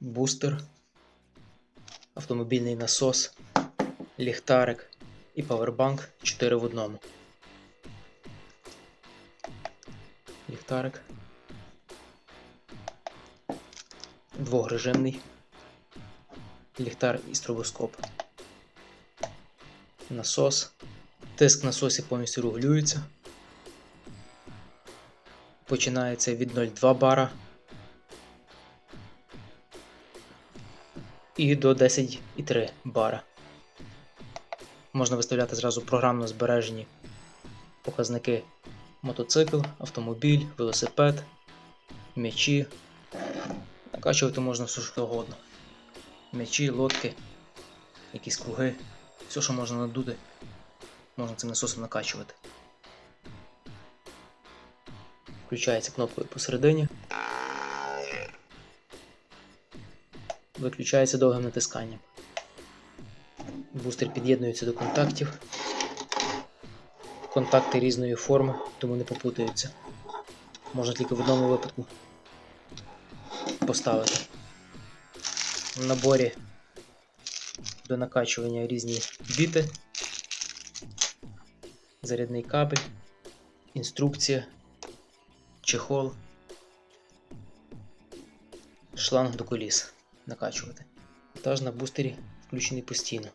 Бустер, автомобільний насос, ліхтарик і павербанк 4 в одному. Ліхтарик. Двохрежимний. Ліхтар і стробоскоп. Насос. Тиск насосі повністю регулюється. Починається від 0,2 бара і до 10,3 бара. Можна виставляти зразу програмно збережені показники мотоцикл, автомобіль, велосипед, м'ячі. Накачувати можна все що угодно. М'ячі, лодки, якісь круги, все, що можна надути, можна цим насосом накачувати. Включається кнопкою посередині. Виключається довгим натисканням. Бустер під'єднується до контактів. Контакти різної форми, тому не попутаються. Можна тільки в одному випадку поставити. В наборі до накачування різні біти, зарядний кабель, інструкція, чехол, шланг до коліс накачувати. Монтаж на бустері включений постійно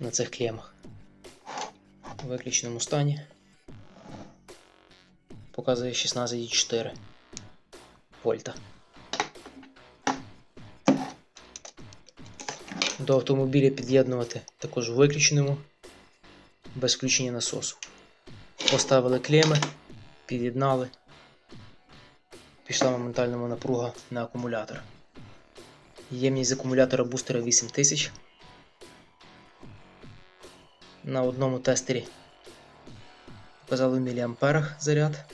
на цих клемах. У виключеному стані показує 16,4 вольта. До автомобіля під'єднувати також у виключеному без включення насосу. Поставили клеми, під'єднали, пішла моментальна напруга на акумулятор. Ємність акумулятора бустера 8000. На одному тестері показали в міліамперах заряд.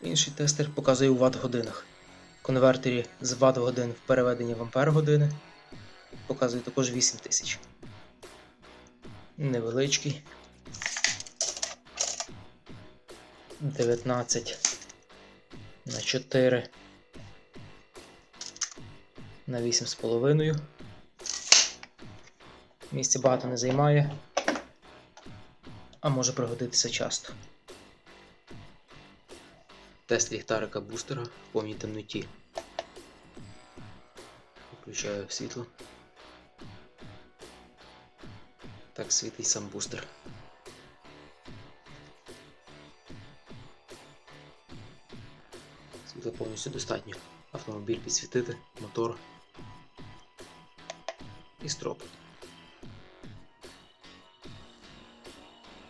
Інший тестер показує у Вт годинах. Конвертері з Вт годин в переведенні в ампер години показує також 8000. Невеличкий. 19 на 4 на 8,5. Місця багато не займає, а може пригодитися часто. Тест ліхтарика бустера в повній темноті. Включаю світло. Так світить сам бустер. Світла повністю достатньо. Автомобіль підсвітити, мотор і строп.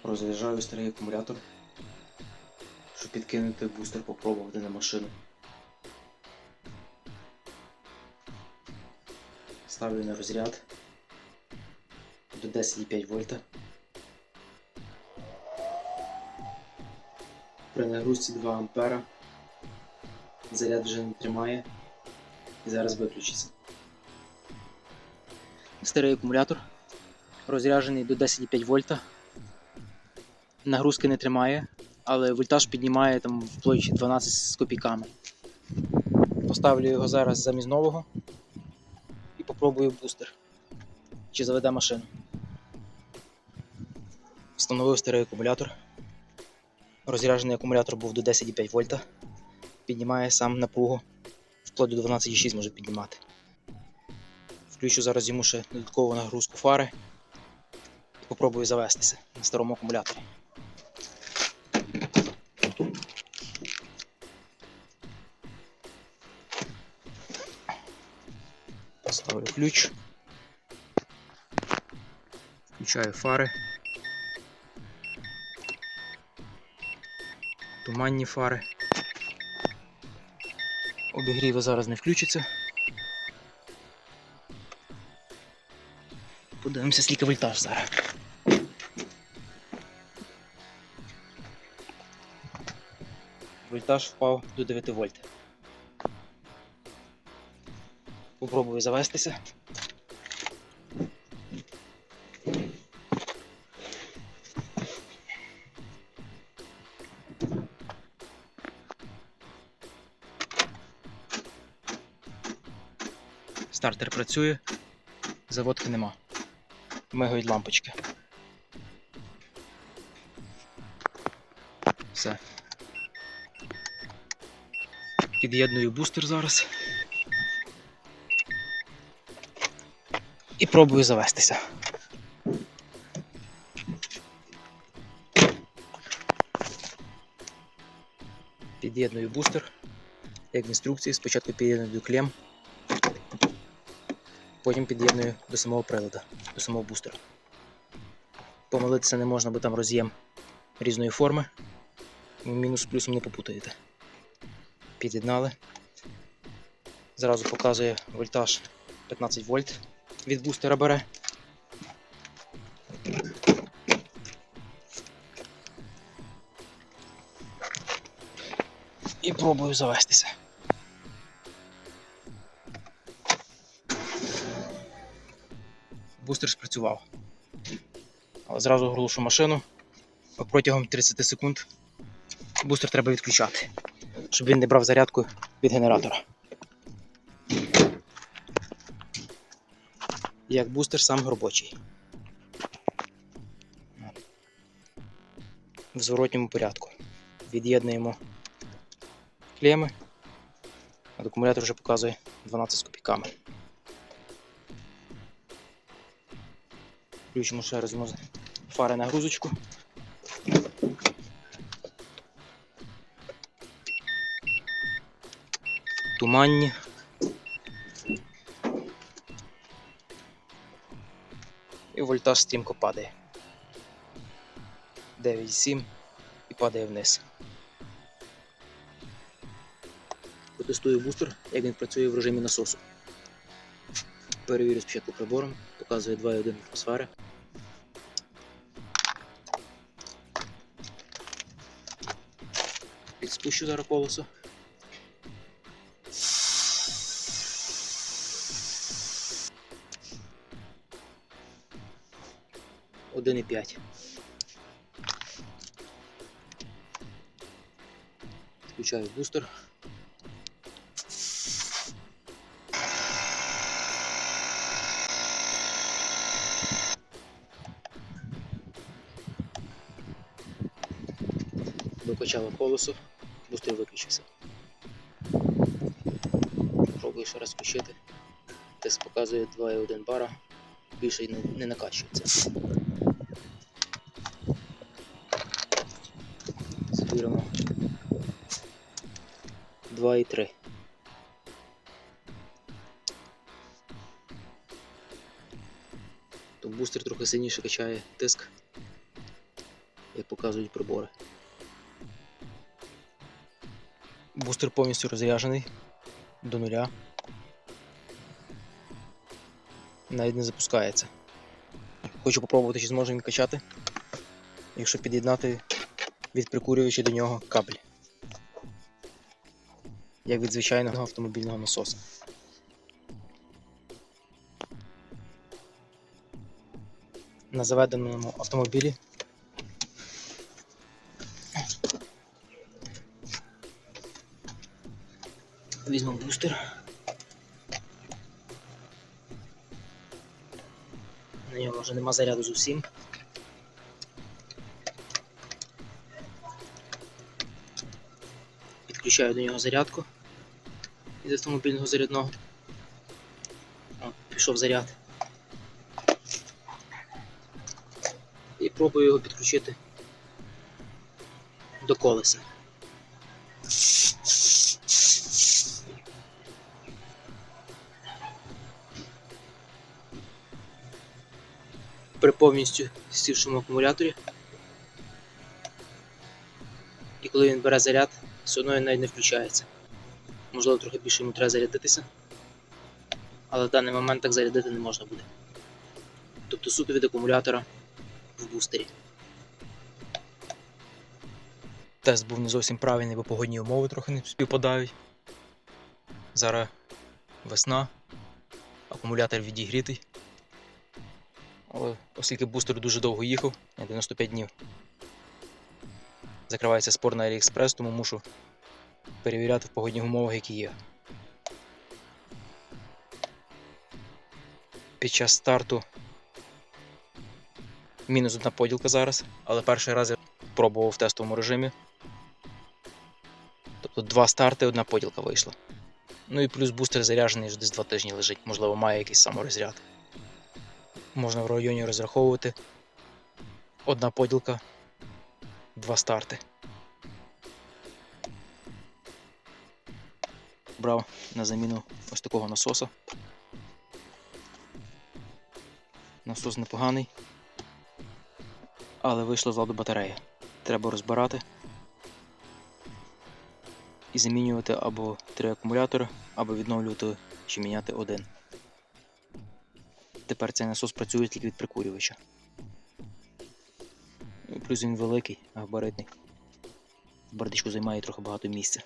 Розряджаю старий акумулятор, щоб підкинути бустер, попробувати на машину. Ставлю на розряд до 10,5 вольта. При нагрузці 2 ампера заряд вже не тримає і зараз виключиться. Старий акумулятор розряджений до 10,5 вольта. Нагрузки не тримає, але вольтаж піднімає там вплоть 12 з копійками. Поставлю його зараз замість нового і попробую бустер. Чи заведе машину. Встановив старий акумулятор. Розряджений акумулятор був до 10,5 вольта. Піднімає сам напругу, вплоть до 12,6 може піднімати. Включу зараз йому ще додаткову нагрузку фари і попробую завестися на старому акумуляторі. Поставлю ключ. Включаю фари. Туманні фари. Обігріви зараз не включаться. Подивимося, скільки вольтаж зараз. Вольтаж впав до 9 вольт. Попробую завестися. Стартер працює, заводки нема. Мигають лампочки. Все. Під'єдную бустер зараз. І пробую завестися. Під'єдную бустер. Як в інструкції, спочатку під'єдную клем, потім під'єдную до самого приладу, до самого бустера. Помилитися не можна, бо там роз'єм різної форми. Мінус з плюсом не попутаєте. Під'єднали. Зразу показує вольтаж 15 вольт від бустера бере. І пробую завестися. Бустер спрацював. Але зразу оголошу машину. Протягом 30 секунд бустер треба відключати, щоб він не брав зарядку від генератора. Як бустер сам робочий. В зворотньому порядку. Від'єднуємо клеми, акумулятор вже показує 12 з копійками. Включимо ще раз фари на грузочку. Туманні. І вольтаж стрімко падає. 9,7 і падає вниз. Потестую бустер, як він працює в режимі насосу. Перевірю спочатку прибором, показує 2,1 атмосфери. Підспущу зараз колесо. Один і п'ять. Включаю бустер. Докачало колесо, бустер виключився. Пробую ще раз включити. Тест показує 2,1 бара, більше не, не накачується. Звіримо 2,3. То бустер трохи сильніше качає тиск, як показують прибори. Бустер повністю розряджений до нуля. Навіть не запускається. Хочу попробувати, чи зможе він качати, якщо під'єднати від прикурювача до нього кабель. Як від звичайного автомобільного насоса. На заведеному автомобілі Візьмемо бустер. На ньому вже нема заряду зовсім. Підключаю до нього зарядку від автомобільного зарядного. О, пішов заряд. І пробую його підключити до колеса. При повністю сівшому акумуляторі. І коли він бере заряд, все одно він навіть не включається. Можливо, трохи більше йому треба зарядитися, але в даний момент так зарядити не можна буде. Тобто суто від акумулятора в бустері. Тест був не зовсім правильний, бо погодні умови трохи не співпадають. Зараз весна, акумулятор відігрітий. Але оскільки бустер дуже довго їхав, 95 днів. Закривається спор на AliExpress, тому мушу перевіряти в погодних умовах, які є. під час старту мінус одна поділка зараз, але перший раз я пробував в тестовому режимі. Тобто два старти, одна поділка вийшла. Ну і плюс бустер заряджений десь два тижні лежить, можливо, має якийсь саморозряд. Можна в районі розраховувати. Одна поділка, два старти. Брав на заміну ось такого насоса. Насос непоганий, але вийшла з ладу батарея. Треба розбирати і замінювати або три акумулятори, або відновлювати чи міняти один. Тепер цей насос працює тільки від прикурювача. Ну, Плюс він великий, габаритний. В займає трохи багато місця.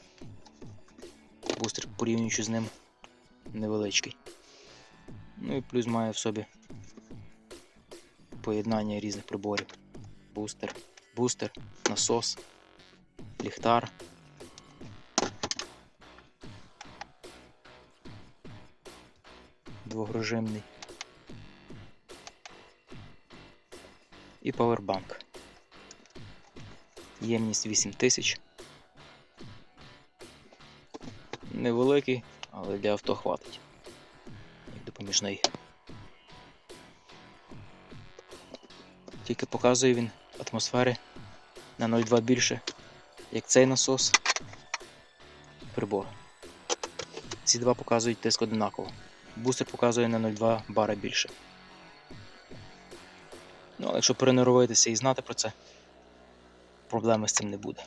Бустер, порівнюючи з ним, невеличкий. Ну і плюс має в собі поєднання різних приборів. Бустер, бустер, насос, ліхтар. Двохрежимний. І павербанк. Ємність 8000. Невеликий, але для авто хватить. Допоміжний. Тільки показує він атмосфери на 0,2 більше, як цей насос. Прибор. Ці два показують тиск однаково. Бустер показує на 0,2 бара більше. Ну, але якщо перенаровитися і знати про це, проблеми з цим не буде.